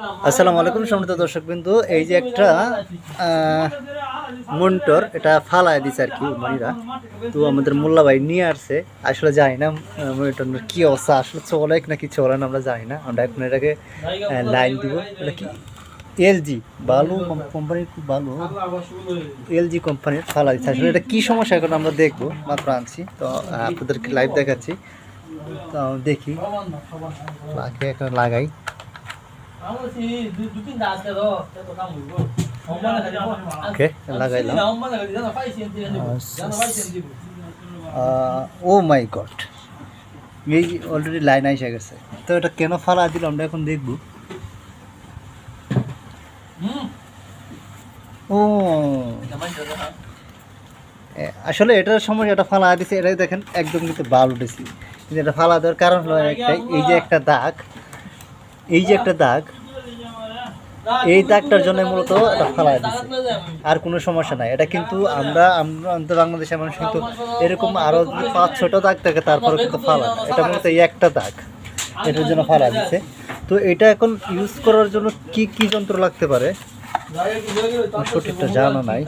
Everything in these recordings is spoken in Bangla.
আসসালামু আলাইকুম, সম্মানিত দর্শক বিন্দু এই যে একটা মন্টর, এটা ফালায় দিছে আর কি মনিরা। তো আমাদের মোল্লা ভাই নিয়ে আসছে। আসলে জানি না মনিটর কি অবস্থা, আসলে চলে নাকি চলে না, আমরা জানি না। আমরা এখন এটাকে লাইন দিব। এটা কি? এলজি, বালু কোম্পানির খুব ভালো। এলজি কোম্পানির ফালা দিচ্ছে আসলে এটা কি সমস্যা এখন আমরা দেখব, মাত্র আনছি। তো আপনাদেরকে লাইভ দেখাচ্ছি। তো, দেখি। লাগে এখন লাগাই। ওকে লাগাইলাম ও মাই গড এই অলরেডি লাইন আইসে গেছে তো এটা কেন ফালা দিল আমরা এখন দেখব ও আসলে এটার সময় এটা ফালা দিছে এটাই দেখেন একদম কিন্তু বাল উঠেছি কিন্তু এটা ফালা দেওয়ার কারণ হলো একটাই এই যে একটা দাগ। এই যে একটা দাগ, এই দাগটার জন্য মূলত এটা ফালা দিছে। আর কোনো সমস্যা নাই। এটা কিন্তু আমরা আমরা বাংলাদেশের মানুষ কিন্তু এরকম আরও পাঁচ ছটা দাগ থাকে তারপরে কিন্তু ফালা এটা মূলত এই একটা দাগ, এটার জন্য ফালা দিচ্ছে তো এটা এখন ইউজ করার জন্য কি কি যন্ত্র লাগতে পারে? সঠিকটা জানা নাই।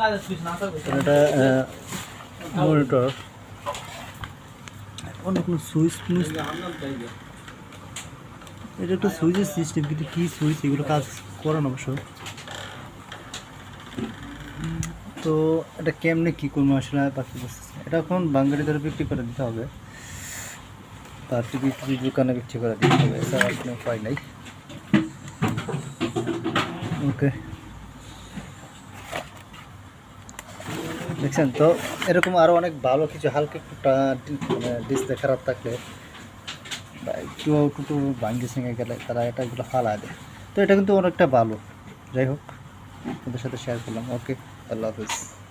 এটা মনিটর অন্য কোনো সুইচ এটা একটা সুইচের সিস্টেম কিন্তু কী সুইচ? এগুলো কাজ করে না অবশ্য। তো এটা কেমনে কি করব আসলে পাখি বুঝতেছি না। এটা এখন বাঙালি ধরে বিক্রি করে দিতে হবে। তার টিভি টিভি দোকানে বিক্রি করে দিতে হবে এছাড়া কোনো উপায় নাই। ওকে দেখছেন তো? এরকম আরও অনেক ভালো কিছু, হালকা একটু ডিসপ্লে খারাপ থাকলে কিন্তু টুটু ভাঙ্গি সঙ্গে গেলে তারা এটা এগুলো ফালা দেয়। তো এটা কিন্তু অনেকটা ভালো। যাই হোক ওদের সাথে শেয়ার করলাম। ওকে আল্লাহ হাফিজ।